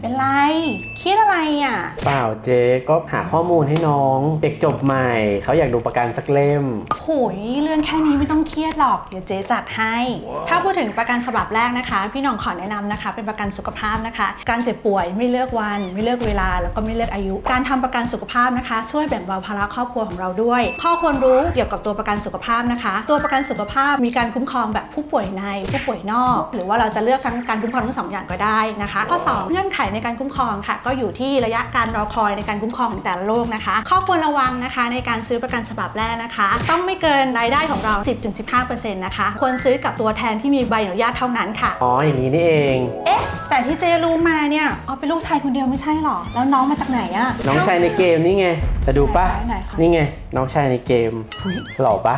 เป็นไร คิดอะไรอะ เปล่าเจ๊ก็หาข้อมูลให้น้อง เด็กจบใหม่ เขาอยากดูประกันสักเล่ม โหยเรื่องแค่นี้ไม่ต้องเครียดหรอก เดี๋ยวเจ๊จัดให้ ถ้าพูดถึงประกันฉบับแรกนะคะ พี่หน้องขอแนะนำนะคะ เป็นประกันสุขภาพนะคะ การเจ็บป่วยไม่เลือกวัน ไม่เลือกเวลา แล้วก็ไม่เลือกอายุ การทำประกันสุขภาพนะคะ ช่วยแบ่งเบาภาระครอบครัวของเราด้วย ข้อควรรู้เกี่ยวกับตัวประกันสุขภาพนะคะ ตัวประกันสุขภาพมีการคุ้มครองแบบผู้ป่วยในผู้ป่วยนอก หรือว่าเราจะเลือกทั้งการคุ้มครองทั้งสองอย่างก็ได้นะคะข้อสองเงื่อนไขในการคุ้มครองค่ะ ก็อยู่ที่ระยะการรอคอยในการคุ้มครองของแต่ละโรคนะคะ ข้อควรระวังนะคะในการซื้อประกันฉบับแรกนะคะ ต้องไม่เกินรายได้ของเรา 10-15%นะคะควรซื้อกับตัวแทนที่มีใบอนุญาตเท่านั้นค่ะ อ๋อ อย่างนี้นี่เอง เอ๊ะ แต่ที่เจรู้มาเนี่ยอ๋อเป็นลูกชายคนเดียวไม่ใช่หรอ แล้วน้องมาจากไหนอะ น้องชายในเกมนี่ไง จะดูปะไหนๆคะนี่ไง น้องชายในเกม หล่อปะ